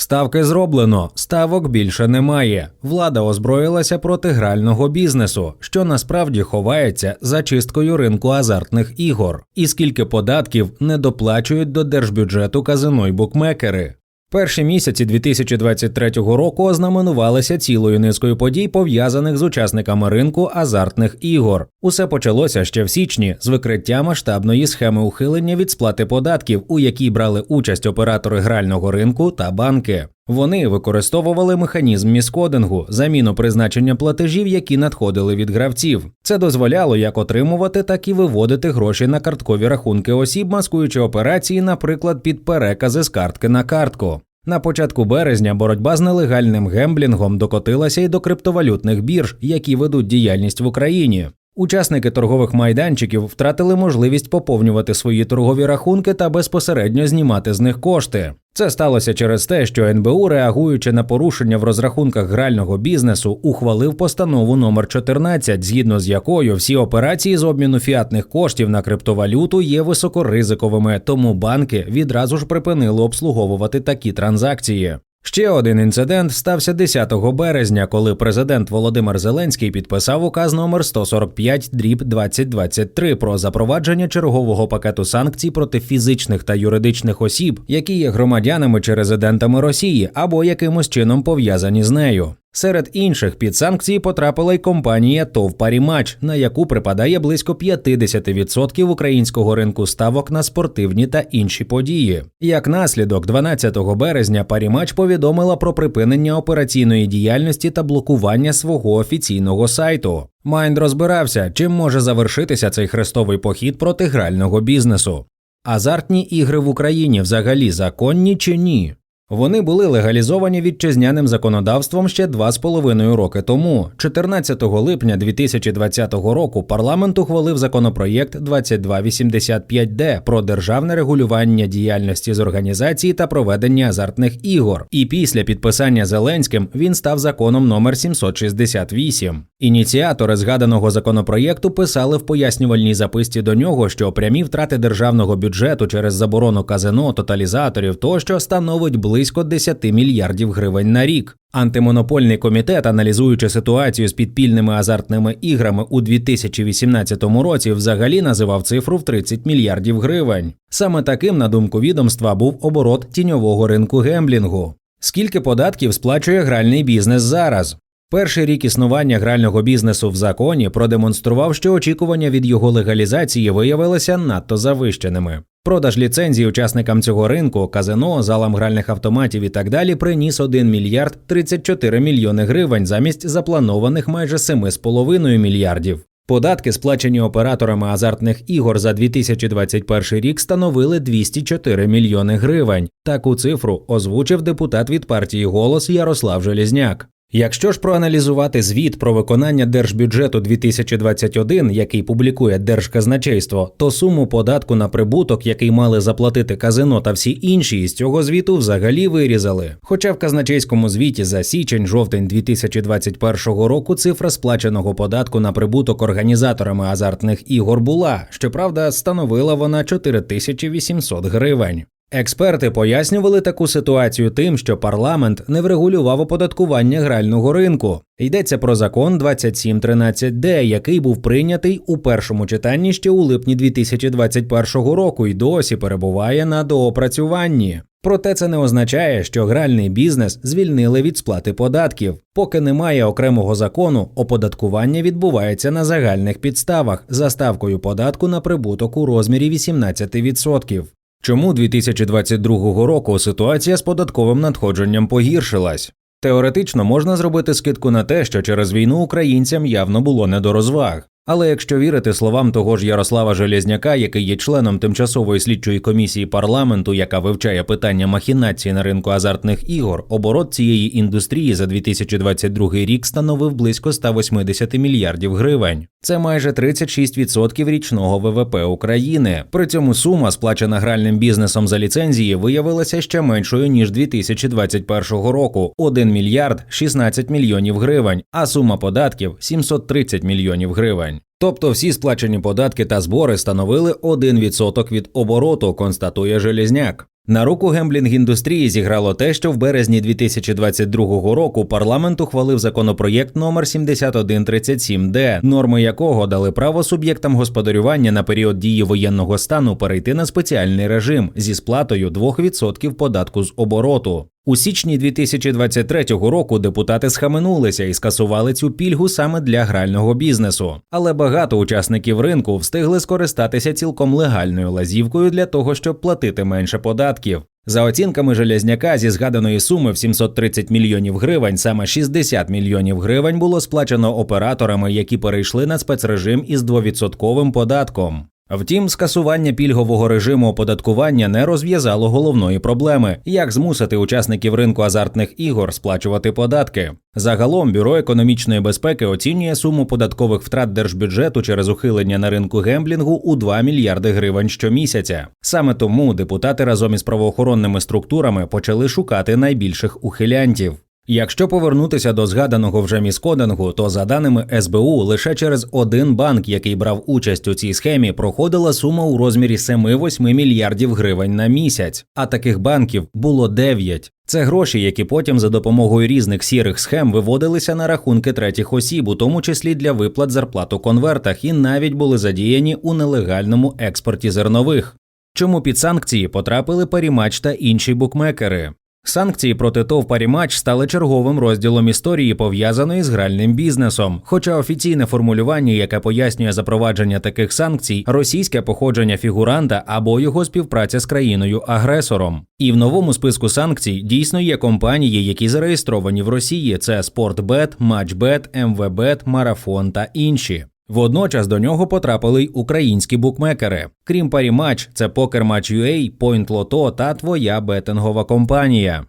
Ставки зроблено, ставок більше немає. Влада озброїлася проти грального бізнесу, що насправді ховається за чисткою ринку азартних ігор. І скільки податків не доплачують до держбюджету казино й букмекери. Перші місяці 2023 року ознаменувалися цілою низкою подій, пов'язаних з учасниками ринку азартних ігор. Усе почалося ще в січні з викриття масштабної схеми ухилення від сплати податків, у якій брали участь оператори грального ринку та банки. Вони використовували механізм міскодингу, заміну призначення платежів, які надходили від гравців. Це дозволяло як отримувати, так і виводити гроші на карткові рахунки осіб, маскуючи операції, наприклад, під перекази з картки на картку. На початку березня боротьба з нелегальним гемблінгом докотилася й до криптовалютних бірж, які ведуть діяльність в Україні. Учасники торгових майданчиків втратили можливість поповнювати свої торгові рахунки та безпосередньо знімати з них кошти. Це сталося через те, що НБУ, реагуючи на порушення в розрахунках грального бізнесу, ухвалив постанову номер 14, згідно з якою всі операції з обміну фіатних коштів на криптовалюту є високоризиковими, тому банки відразу ж припинили обслуговувати такі транзакції. Ще один інцидент стався 10 березня, коли президент Володимир Зеленський підписав указ номер 145 дріб 2023 про запровадження чергового пакету санкцій проти фізичних та юридичних осіб, які є громадянами чи резидентами Росії або якимось чином пов'язані з нею. Серед інших під санкції потрапила й компанія ТОВ Парімач, на яку припадає близько 50% українського ринку ставок на спортивні та інші події. Як наслідок, 12 березня Парімач повідомила про припинення операційної діяльності та блокування свого офіційного сайту. Майнд розбирався, чим може завершитися цей хрестовий похід проти грального бізнесу. Азартні ігри в Україні взагалі законні чи ні? Вони були легалізовані вітчизняним законодавством ще два з половиною роки тому. 14 липня 2020 року парламент ухвалив законопроєкт 2285Д про державне регулювання діяльності з організації та проведення азартних ігор. І після підписання Зеленським він став законом номер 768. Ініціатори згаданого законопроєкту писали в пояснювальній записці до нього, що прямі втрати державного бюджету через заборону казино, тоталізаторів тощо становить близько 10 мільярдів гривень на рік. Антимонопольний комітет, аналізуючи ситуацію з підпільними азартними іграми у 2018 році, взагалі називав цифру в 30 мільярдів гривень. Саме таким, на думку відомства, був оборот тіньового ринку гемблінгу. Скільки податків сплачує гральний бізнес зараз? Перший рік існування грального бізнесу в законі продемонстрував, що очікування від його легалізації виявилися надто завищеними. Продаж ліцензій учасникам цього ринку, казино, залам гральних автоматів і так далі приніс 1 мільярд 34 мільйони гривень замість запланованих майже 7,5 мільярдів. Податки, сплачені операторами азартних ігор за 2021 рік, становили 204 мільйони гривень. Таку цифру озвучив депутат від партії Голос Ярослав Желізняк. Якщо ж проаналізувати звіт про виконання держбюджету 2021, який публікує Держказначейство, то суму податку на прибуток, який мали заплатити казино та всі інші із цього звіту, взагалі вирізали. Хоча в казначейському звіті за січень-жовтень 2021 року цифра сплаченого податку на прибуток організаторами азартних ігор була, щоправда, становила вона 4800 гривень. Експерти пояснювали таку ситуацію тим, що парламент не врегулював оподаткування грального ринку. Йдеться про закон 2713Д, який був прийнятий у першому читанні ще у липні 2021 року і досі перебуває на доопрацюванні. Проте це не означає, що гральний бізнес звільнили від сплати податків. Поки немає окремого закону, оподаткування відбувається на загальних підставах за ставкою податку на прибуток у розмірі 18%. Чому 2022 року ситуація з податковим надходженням погіршилась? Теоретично можна зробити скидку на те, що через війну українцям явно було не до розваг. Але якщо вірити словам того ж Ярослава Железняка, який є членом тимчасової слідчої комісії парламенту, яка вивчає питання махінації на ринку азартних ігор, оборот цієї індустрії за 2022 рік становив близько 180 мільярдів гривень. Це майже 36% річного ВВП України. При цьому сума, сплачена гральним бізнесом за ліцензії, виявилася ще меншою ніж 2021 року 1 мільярд 16 мільйонів гривень, а сума податків 730 мільйонів гривень. Тобто всі сплачені податки та збори становили 1% від обороту, констатує Желізняк. На руку гемблінг індустрії зіграло те, що в березні 2022 року парламент ухвалив законопроєкт номер 7137Д, норми якого дали право суб'єктам господарювання на період дії воєнного стану перейти на спеціальний режим зі сплатою 2% податку з обороту. У січні 2023 року депутати схаменулися і скасували цю пільгу саме для грального бізнесу. Але багато учасників ринку встигли скористатися цілком легальною лазівкою для того, щоб платити менше податків. За оцінками Железняка, зі згаданої суми в 730 мільйонів гривень, саме 60 мільйонів гривень було сплачено операторами, які перейшли на спецрежим із 2% податком. Втім, скасування пільгового режиму оподаткування не розв'язало головної проблеми, як змусити учасників ринку азартних ігор сплачувати податки. Загалом бюро економічної безпеки оцінює суму податкових втрат держбюджету через ухилення на ринку гемблінгу у 2 мільярди гривень щомісяця. Саме тому депутати разом із правоохоронними структурами почали шукати найбільших ухилянтів. Якщо повернутися до згаданого вже міскодингу, то за даними СБУ, лише через один банк, який брав участь у цій схемі, проходила сума у розмірі 7-8 мільярдів гривень на місяць. А таких банків було 9. Це гроші, які потім за допомогою різних сірих схем виводилися на рахунки третіх осіб, у тому числі для виплат зарплат у конвертах, і навіть були задіяні у нелегальному експорті зернових. Чому під санкції потрапили Парімач та інші букмекери? Санкції проти ТОВ Парімач стали черговим розділом історії, пов'язаної з гральним бізнесом. Хоча офіційне формулювання, яке пояснює запровадження таких санкцій, російське походження фігуранта або його співпраця з країною-агресором. І в новому списку санкцій дійсно є компанії, які зареєстровані в Росії: це Спортбет, Матчбет, МВБет, Марафон та інші. Водночас до нього потрапили й українські букмекери. Крім парімач, це PokerMatch.ua, Point Lotto та твоя бетингова компанія.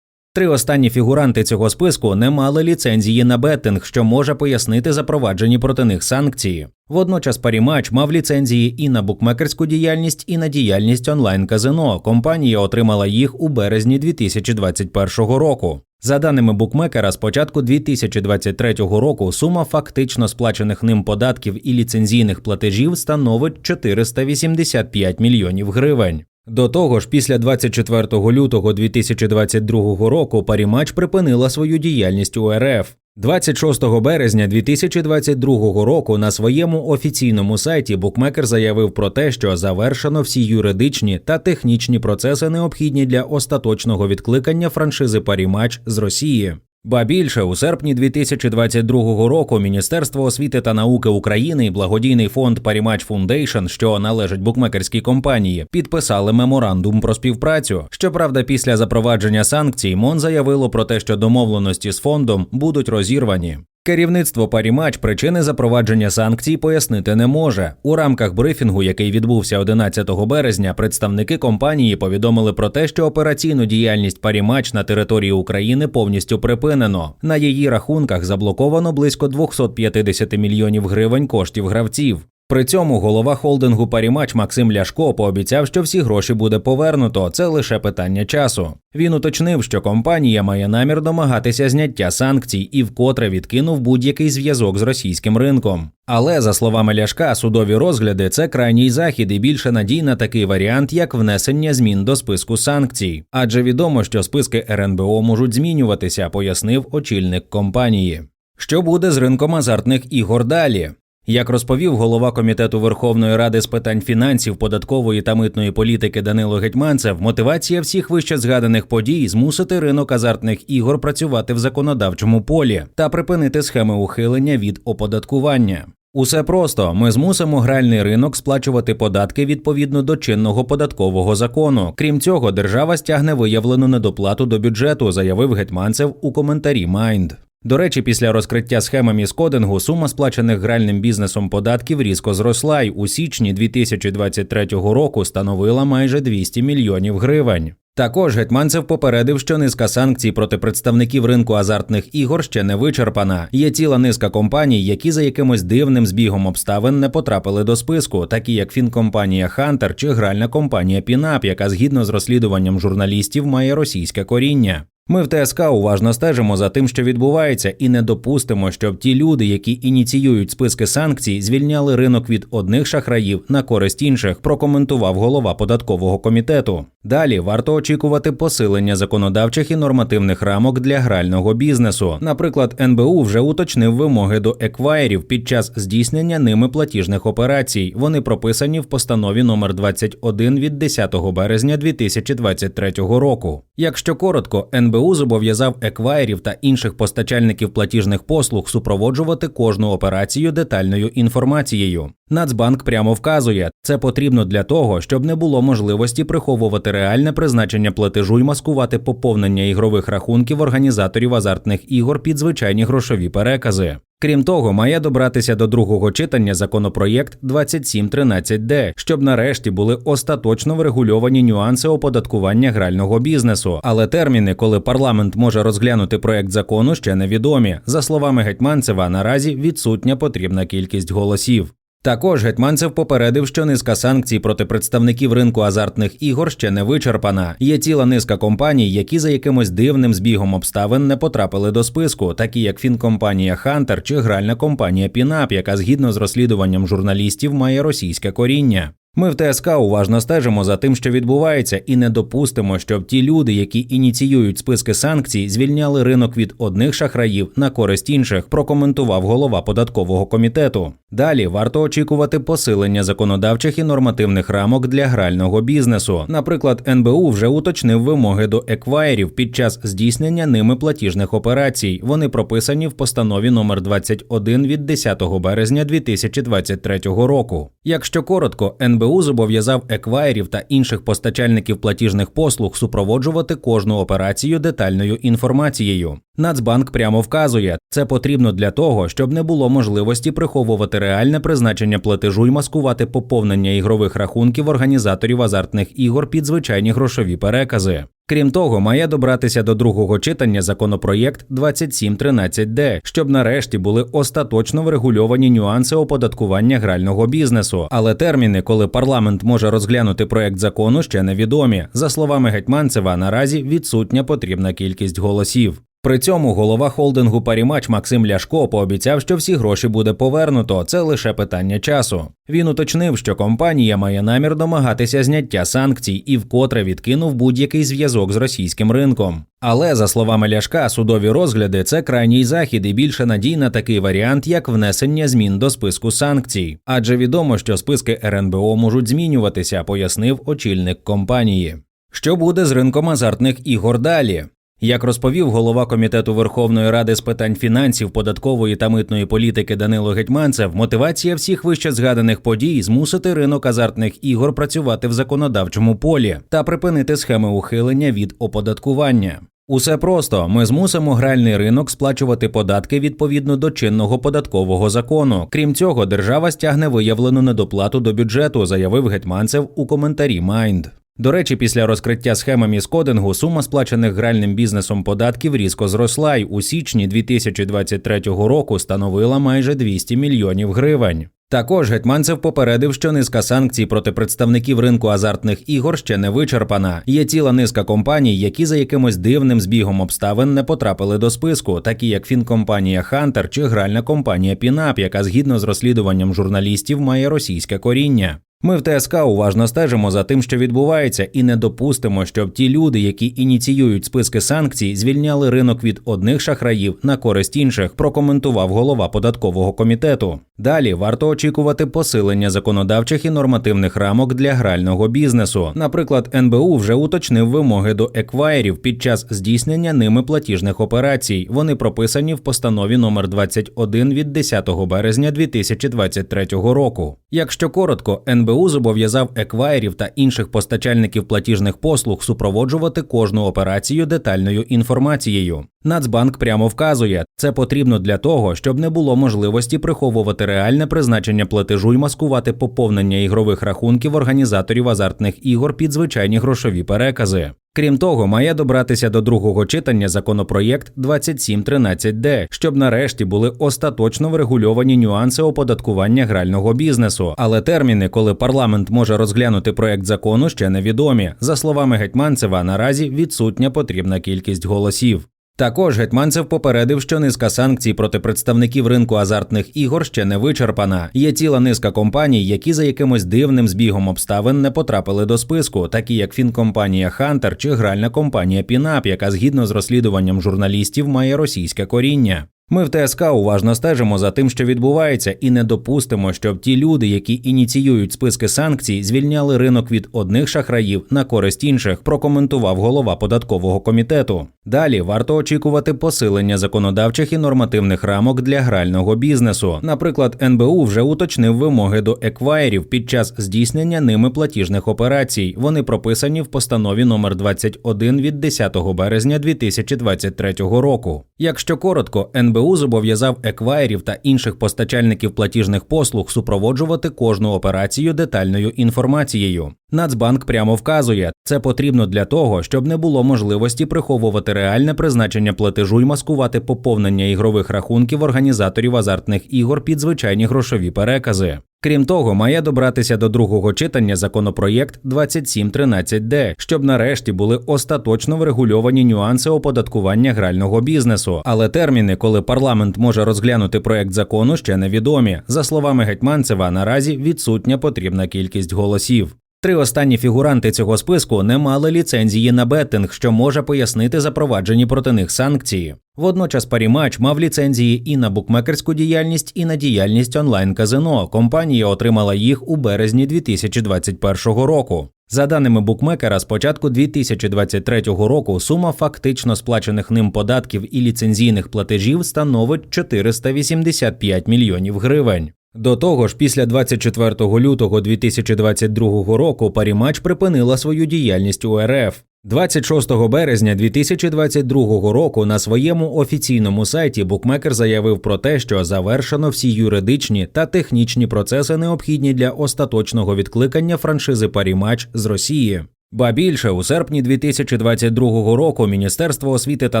Три останні фігуранти цього списку не мали ліцензії на беттинг, що може пояснити запроваджені проти них санкції. Водночас Парімач мав ліцензії і на букмекерську діяльність, і на діяльність онлайн казино. Компанія отримала їх у березні 2021 року. За даними букмекера, з початку 2023 року сума фактично сплачених ним податків і ліцензійних платежів становить 485 мільйонів гривень. До того ж, після 24 лютого 2022 року Парімач припинила свою діяльність у РФ. 26 березня 2022 року на своєму офіційному сайті букмекер заявив про те, що завершено всі юридичні та технічні процеси, необхідні для остаточного відкликання франшизи Парімач з Росії. Ба більше у серпні 2022 року Міністерство освіти та науки України і благодійний фонд Парімач Фундейшн, що належить букмекерській компанії, підписали меморандум про співпрацю. Щоправда, після запровадження санкцій МОН заявило про те, що домовленості з фондом будуть розірвані. Керівництво Парімач причини запровадження санкцій пояснити не може. У рамках брифінгу, який відбувся 11 березня, представники компанії повідомили про те, що операційну діяльність Парімач на території України повністю припинено. На її рахунках заблоковано близько 250 мільйонів гривень коштів гравців. При цьому голова холдингу Парімач Максим Ляшко пообіцяв, що всі гроші буде повернуто. Це лише питання часу. Він уточнив, що компанія має намір домагатися зняття санкцій і вкотре відкинув будь-який зв'язок з російським ринком. Але за словами Ляшка, судові розгляди це крайній захід і більше надій на такий варіант, як внесення змін до списку санкцій. Адже відомо, що списки РНБО можуть змінюватися, пояснив очільник компанії. Що буде з ринком азартних ігор далі? Як розповів голова комітету Верховної Ради з питань фінансів, податкової та митної політики Данило Гетьманцев, мотивація всіх вище згаданих подій змусити ринок азартних ігор працювати в законодавчому полі та припинити схеми ухилення від оподаткування. Усе просто ми змусимо гральний ринок сплачувати податки відповідно до чинного податкового закону. Крім цього, держава стягне виявлену недоплату до бюджету, заявив Гетьманцев у коментарі Майнд. До речі, після розкриття схеми міскодингу сума сплачених гральним бізнесом податків різко зросла й у січні 2023 року становила майже 200 мільйонів гривень. Також Гетьманцев попередив, що низка санкцій проти представників ринку азартних ігор ще не вичерпана. Є ціла низка компаній, які за якимось дивним збігом обставин не потрапили до списку, такі як фінкомпанія Хантер чи гральна компанія Пінап, яка згідно з розслідуванням журналістів має російське коріння. Ми в ТСК уважно стежимо за тим, що відбувається, і не допустимо, щоб ті люди, які ініціюють списки санкцій, звільняли ринок від одних шахраїв на користь інших. Прокоментував голова податкового комітету. Далі варто очікувати посилення законодавчих і нормативних рамок для грального бізнесу. Наприклад, НБУ вже уточнив вимоги до еквайрів під час здійснення ними платіжних операцій. Вони прописані в постанові номер 21 від 10 березня 2023 року. Якщо коротко, НБУ зобов'язав еквайрів та інших постачальників платіжних послуг супроводжувати кожну операцію детальною інформацією. Нацбанк прямо вказує, це потрібно для того, щоб не було можливості приховувати реальне призначення платежу і маскувати поповнення ігрових рахунків організаторів азартних ігор під звичайні грошові перекази. Крім того, має добратися до другого читання законопроєкт 2713Д, щоб нарешті були остаточно врегульовані нюанси оподаткування грального бізнесу. Але терміни, коли парламент може розглянути проект закону, ще невідомі. За словами Гетьманцева, наразі відсутня потрібна кількість голосів. Також Гетьманцев попередив, що низка санкцій проти представників ринку азартних ігор ще не вичерпана. Є ціла низка компаній, які за якимось дивним збігом обставин не потрапили до списку, такі як фінкомпанія Хантер чи гральна компанія Пінап, яка згідно з розслідуванням журналістів має російське коріння. Ми в ТСК уважно стежимо за тим, що відбувається, і не допустимо, щоб ті люди, які ініціюють списки санкцій, звільняли ринок від одних шахраїв на користь інших. Прокоментував голова податкового комітету. Далі варто очікувати посилення законодавчих і нормативних рамок для грального бізнесу. Наприклад, НБУ вже уточнив вимоги до еквайрів під час здійснення ними платіжних операцій. Вони прописані в постанові номер 21 від 10 березня 2023 року. Якщо коротко, НБУ зобов'язав еквайрів та інших постачальників платіжних послуг супроводжувати кожну операцію детальною інформацією. Нацбанк прямо вказує, це потрібно для того, щоб не було можливості приховувати реальне призначення платежу і маскувати поповнення ігрових рахунків організаторів азартних ігор під звичайні грошові перекази. Крім того, має добратися до другого читання законопроєкт 2713Д, щоб нарешті були остаточно врегульовані нюанси оподаткування грального бізнесу. Але терміни, коли парламент може розглянути проект закону, ще невідомі. За словами Гетьманцева, наразі відсутня потрібна кількість голосів. При цьому голова холдингу Парімач Максим Ляшко пообіцяв, що всі гроші буде повернуто. Це лише питання часу. Він уточнив, що компанія має намір домагатися зняття санкцій і вкотре відкинув будь-який зв'язок з російським ринком. Але за словами Ляшка, судові розгляди це крайній захід і більше надій на такий варіант, як внесення змін до списку санкцій. Адже відомо, що списки РНБО можуть змінюватися, пояснив очільник компанії. Що буде з ринком азартних ігор далі? Як розповів голова комітету Верховної Ради з питань фінансів, податкової та митної політики Данило Гетьманцев, мотивація всіх вище згаданих подій змусити ринок азартних ігор працювати в законодавчому полі та припинити схеми ухилення від оподаткування. Усе просто ми змусимо гральний ринок сплачувати податки відповідно до чинного податкового закону. Крім цього, держава стягне виявлену недоплату до бюджету, заявив Гетьманцев у коментарі Майнд. До речі, після розкриття схеми міскодингу сума сплачених гральним бізнесом податків різко зросла й у січні 2023 року становила майже 200 мільйонів гривень. Також Гетьманцев попередив, що низка санкцій проти представників ринку азартних ігор ще не вичерпана. Є ціла низка компаній, які за якимось дивним збігом обставин не потрапили до списку, такі як фінкомпанія Хантер чи гральна компанія Пінап, яка згідно з розслідуванням журналістів має російське коріння. Ми в ТСК уважно стежимо за тим, що відбувається, і не допустимо, щоб ті люди, які ініціюють списки санкцій, звільняли ринок від одних шахраїв на користь інших. Прокоментував голова податкового комітету. Далі варто очікувати посилення законодавчих і нормативних рамок для грального бізнесу. Наприклад, НБУ вже уточнив вимоги до еквайрів під час здійснення ними платіжних операцій. Вони прописані в постанові номер 21 від 10 березня 2023 року. Якщо коротко, НБУ зобов'язав еквайрів та інших постачальників платіжних послуг супроводжувати кожну операцію детальною інформацією. Нацбанк прямо вказує, це потрібно для того, щоб не було можливості приховувати реальне призначення платежу і маскувати поповнення ігрових рахунків організаторів азартних ігор під звичайні грошові перекази. Крім того, має добратися до другого читання законопроєкт 2713Д, щоб нарешті були остаточно врегульовані нюанси оподаткування грального бізнесу. Але терміни, коли парламент може розглянути проект закону, ще невідомі. За словами Гетьманцева, наразі відсутня потрібна кількість голосів. Також Гетьманцев попередив, що низка санкцій проти представників ринку азартних ігор ще не вичерпана. Є ціла низка компаній, які за якимось дивним збігом обставин не потрапили до списку, такі як фінкомпанія Хантер чи гральна компанія Пінап, яка згідно з розслідуванням журналістів має російське коріння. Ми в ТСК уважно стежимо за тим, що відбувається, і не допустимо, щоб ті люди, які ініціюють списки санкцій, звільняли ринок від одних шахраїв на користь інших. Прокоментував голова податкового комітету. Далі варто очікувати посилення законодавчих і нормативних рамок для грального бізнесу. Наприклад, НБУ вже уточнив вимоги до еквайрів під час здійснення ними платіжних операцій. Вони прописані в постанові номер 21 від 10 березня 2023 року. Якщо коротко, НБУ зобов'язав еквайрів та інших постачальників платіжних послуг супроводжувати кожну операцію детальною інформацією. Нацбанк прямо вказує, це потрібно для того, щоб не було можливості приховувати реальне призначення платежу і маскувати поповнення ігрових рахунків організаторів азартних ігор під звичайні грошові перекази. Крім того, має добратися до другого читання законопроєкт 2713Д, щоб нарешті були остаточно врегульовані нюанси оподаткування грального бізнесу. Але терміни, коли парламент може розглянути проект закону, ще невідомі. За словами Гетьманцева, наразі відсутня потрібна кількість голосів. Три останні фігуранти цього списку не мали ліцензії на беттинг, що може пояснити запроваджені проти них санкції. Водночас Парімач мав ліцензії і на букмекерську діяльність, і на діяльність онлайн-казино. Компанія отримала їх у березні 2021 року. За даними букмекера, з початку 2023 року сума фактично сплачених ним податків і ліцензійних платежів становить 485 мільйонів гривень. До того ж, після 24 лютого 2022 року Парімач припинила свою діяльність у РФ. 26 березня 2022 року на своєму офіційному сайті букмекер заявив про те, що завершено всі юридичні та технічні процеси, необхідні для остаточного відкликання франшизи Парімач з Росії. Ба більше у серпні 2022 року Міністерство освіти та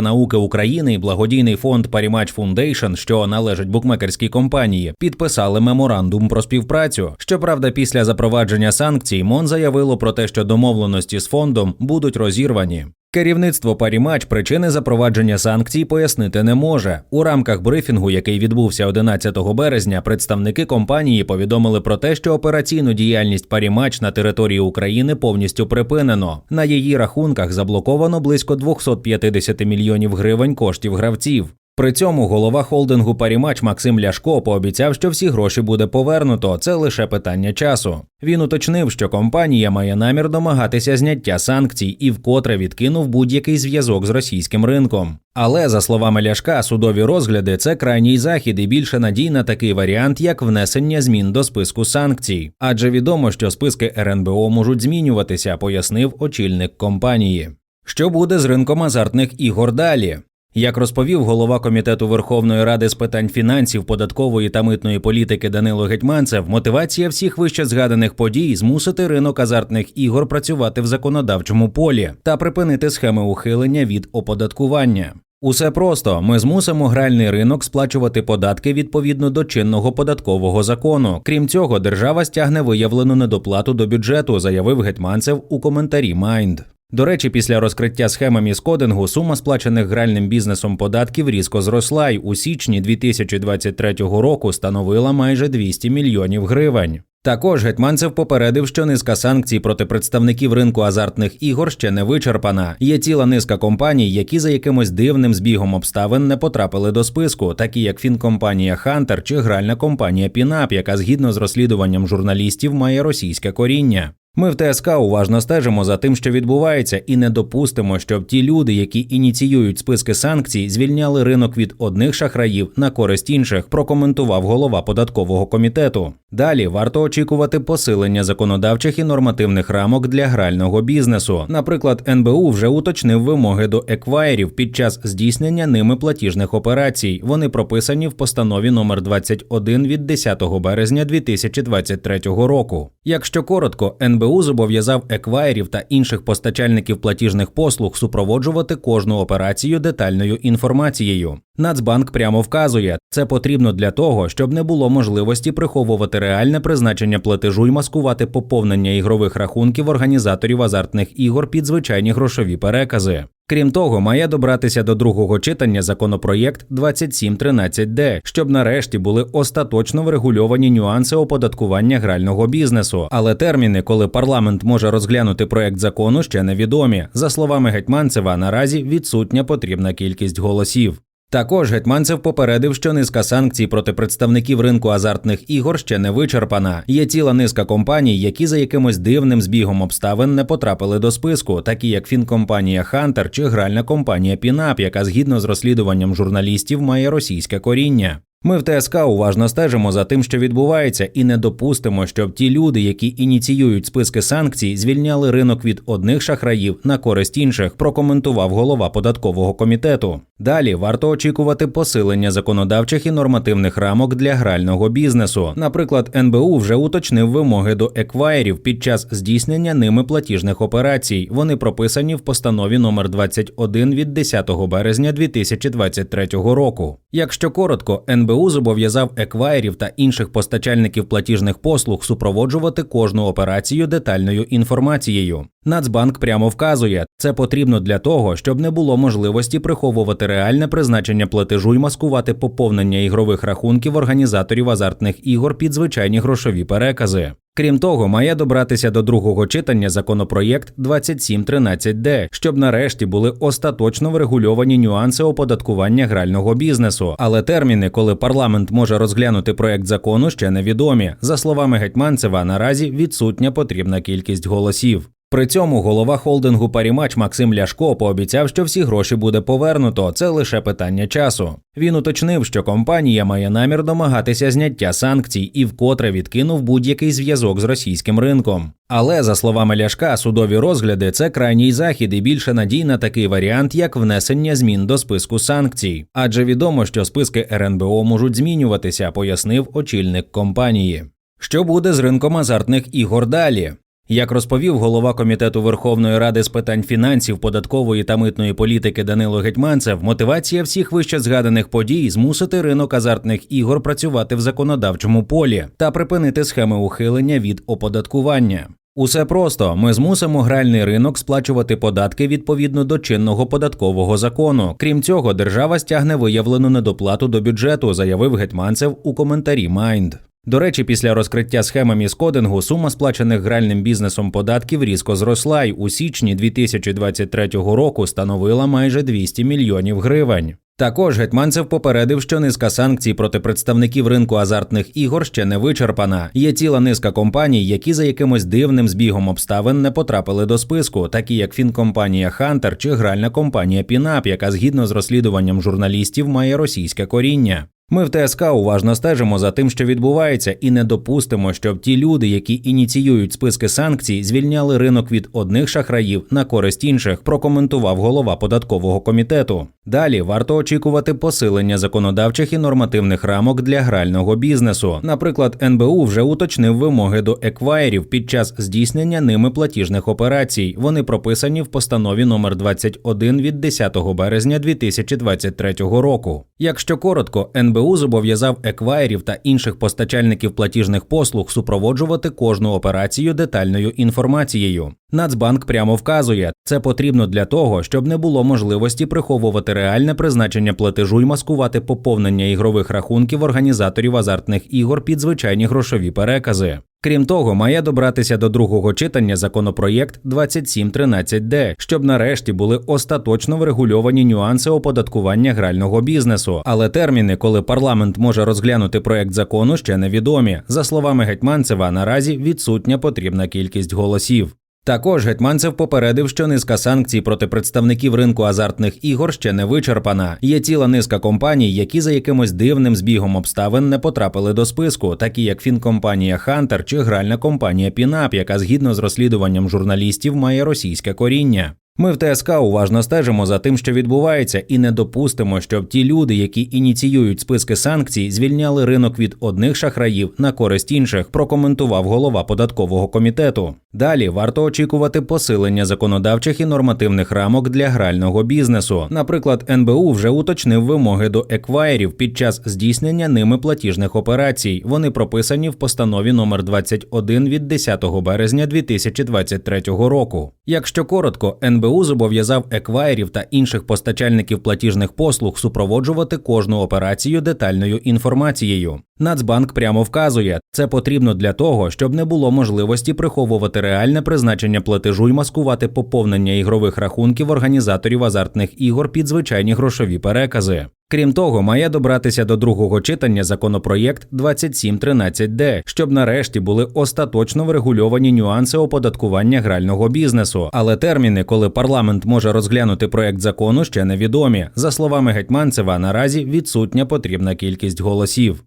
науки України і благодійний фонд Парімач Фундейшн, що належить букмекерській компанії, підписали меморандум про співпрацю. Щоправда, після запровадження санкцій МОН заявило про те, що домовленості з фондом будуть розірвані. Керівництво Парімач причини запровадження санкцій пояснити не може. У рамках брифінгу, який відбувся 11 березня, представники компанії повідомили про те, що операційну діяльність Парімач на території України повністю припинено. На її рахунках заблоковано близько 250 мільйонів гривень коштів гравців. При цьому голова холдингу Парімач Максим Ляшко пообіцяв, що всі гроші буде повернуто. Це лише питання часу. Він уточнив, що компанія має намір домагатися зняття санкцій і вкотре відкинув будь-який зв'язок з російським ринком. Але за словами Ляшка, судові розгляди це крайній захід і більше надій на такий варіант, як внесення змін до списку санкцій. Адже відомо, що списки РНБО можуть змінюватися, пояснив очільник компанії. Що буде з ринком азартних ігор далі? Як розповів голова комітету Верховної Ради з питань фінансів, податкової та митної політики Данило Гетьманцев, мотивація всіх вище згаданих подій змусити ринок азартних ігор працювати в законодавчому полі та припинити схеми ухилення від оподаткування. Усе просто ми змусимо гральний ринок сплачувати податки відповідно до чинного податкового закону. Крім цього, держава стягне виявлену недоплату до бюджету, заявив Гетьманцев у коментарі Майнд. До речі, після розкриття схеми міскодингу сума сплачених гральним бізнесом податків різко зросла й у січні 2023 року становила майже 200 мільйонів гривень. Також Гетьманцев попередив, що низка санкцій проти представників ринку азартних ігор ще не вичерпана. Є ціла низка компаній, які за якимось дивним збігом обставин не потрапили до списку, такі як фінкомпанія Хантер чи гральна компанія Пінап, яка згідно з розслідуванням журналістів має російське коріння. Ми в ТСК уважно стежимо за тим, що відбувається, і не допустимо, щоб ті люди, які ініціюють списки санкцій, звільняли ринок від одних шахраїв на користь інших. Прокоментував голова податкового комітету. Далі варто очікувати посилення законодавчих і нормативних рамок для грального бізнесу. Наприклад, НБУ вже уточнив вимоги до еквайрів під час здійснення ними платіжних операцій. Вони прописані в постанові номер 21 від 10 березня 2023 року. Якщо коротко, НБУ зобов'язав еквайрів та інших постачальників платіжних послуг супроводжувати кожну операцію детальною інформацією. Нацбанк прямо вказує, це потрібно для того, щоб не було можливості приховувати реальне призначення платежу і маскувати поповнення ігрових рахунків організаторів азартних ігор під звичайні грошові перекази. Крім того, має добратися до другого читання законопроєкт 2713Д, щоб нарешті були остаточно врегульовані нюанси оподаткування грального бізнесу. Але терміни, коли парламент може розглянути проект закону, ще невідомі. За словами Гетьманцева, наразі відсутня потрібна кількість голосів. Також Гетьманцев попередив, що низка санкцій проти представників ринку азартних ігор ще не вичерпана. Є ціла низка компаній, які за якимось дивним збігом обставин не потрапили до списку, такі як фінкомпанія Хантер чи гральна компанія Пінап, яка згідно з розслідуванням журналістів має російське коріння. Ми в ТСК уважно стежимо за тим, що відбувається, і не допустимо, щоб ті люди, які ініціюють списки санкцій, звільняли ринок від одних шахраїв на користь інших. Прокоментував голова податкового комітету. Далі варто очікувати посилення законодавчих і нормативних рамок для грального бізнесу. Наприклад, НБУ вже уточнив вимоги до еквайрів під час здійснення ними платіжних операцій. Вони прописані в постанові номер 21 від 10 березня 2023 року. Якщо коротко, НБУ зобов'язав еквайрів та інших постачальників платіжних послуг супроводжувати кожну операцію детальною інформацією. Нацбанк прямо вказує, це потрібно для того, щоб не було можливості приховувати реальне призначення платежу і маскувати поповнення ігрових рахунків організаторів азартних ігор під звичайні грошові перекази. Крім того, має добратися до другого читання законопроєкт 2713Д, щоб нарешті були остаточно врегульовані нюанси оподаткування грального бізнесу. Але терміни, коли парламент може розглянути проект закону, ще невідомі. За словами Гетьманцева, наразі відсутня потрібна кількість голосів. При цьому голова холдингу Парімач Максим Ляшко пообіцяв, що всі гроші буде повернуто. Це лише питання часу. Він уточнив, що компанія має намір домагатися зняття санкцій і вкотре відкинув будь-який зв'язок з російським ринком. Але за словами Ляшка, судові розгляди це крайній захід і більше надій на такий варіант, як внесення змін до списку санкцій. Адже відомо, що списки РНБО можуть змінюватися, пояснив очільник компанії. Що буде з ринком азартних ігор далі? Як розповів голова комітету Верховної Ради з питань фінансів, податкової та митної політики Данило Гетьманцев, мотивація всіх вище згаданих подій змусити ринок азартних ігор працювати в законодавчому полі та припинити схеми ухилення від оподаткування. Усе просто ми змусимо гральний ринок сплачувати податки відповідно до чинного податкового закону. Крім цього, держава стягне виявлену недоплату до бюджету, заявив Гетьманцев у коментарі Майнд. До речі, після розкриття схеми міскодингу сума сплачених гральним бізнесом податків різко зросла й у січні 2023 року становила майже 200 мільйонів гривень. Також Гетьманцев попередив, що низка санкцій проти представників ринку азартних ігор ще не вичерпана. Є ціла низка компаній, які за якимось дивним збігом обставин не потрапили до списку, такі як фінкомпанія Хантер чи гральна компанія Пінап, яка згідно з розслідуванням журналістів має російське коріння. Ми в ТСК уважно стежимо за тим, що відбувається, і не допустимо, щоб ті люди, які ініціюють списки санкцій, звільняли ринок від одних шахраїв на користь інших. Прокоментував голова податкового комітету. Далі варто очікувати посилення законодавчих і нормативних рамок для грального бізнесу. Наприклад, НБУ вже уточнив вимоги до еквайрів під час здійснення ними платіжних операцій. Вони прописані в постанові номер 21 від 10 березня 2023 року. Якщо коротко, НБУ зобов'язав еквайрів та інших постачальників платіжних послуг супроводжувати кожну операцію детальною інформацією. Нацбанк прямо вказує, це потрібно для того, щоб не було можливості приховувати реальне призначення платежу і маскувати поповнення ігрових рахунків організаторів азартних ігор під звичайні грошові перекази. Крім того, має добратися до другого читання законопроєкт 2713Д, щоб нарешті були остаточно врегульовані нюанси оподаткування грального бізнесу. Але терміни, коли парламент може розглянути проект закону, ще невідомі. За словами Гетьманцева, наразі відсутня потрібна кількість голосів. Також Гетьманцев попередив, що низка санкцій проти представників ринку азартних ігор ще не вичерпана. Є ціла низка компаній, які за якимось дивним збігом обставин не потрапили до списку, такі як фінкомпанія Хантер чи гральна компанія Пінап, яка згідно з розслідуванням журналістів має російське коріння. Ми в ТСК уважно стежимо за тим, що відбувається, і не допустимо, щоб ті люди, які ініціюють списки санкцій, звільняли ринок від одних шахраїв на користь інших. Прокоментував голова податкового комітету. Далі варто очікувати посилення законодавчих і нормативних рамок для грального бізнесу. Наприклад, НБУ вже уточнив вимоги до еквайрів під час здійснення ними платіжних операцій. Вони прописані в постанові номер 21 від 10 березня 2023 року. Якщо коротко, НБУ зобов'язав еквайрів та інших постачальників платіжних послуг супроводжувати кожну операцію детальною інформацією. Нацбанк прямо вказує, це потрібно для того, щоб не було можливості приховувати реальне призначення платежу і маскувати поповнення ігрових рахунків організаторів азартних ігор під звичайні грошові перекази. Крім того, має добратися до другого читання законопроєкт 2713Д, щоб нарешті були остаточно врегульовані нюанси оподаткування грального бізнесу. Але терміни, коли парламент може розглянути проект закону, ще невідомі. За словами Гетьманцева, наразі відсутня потрібна кількість голосів.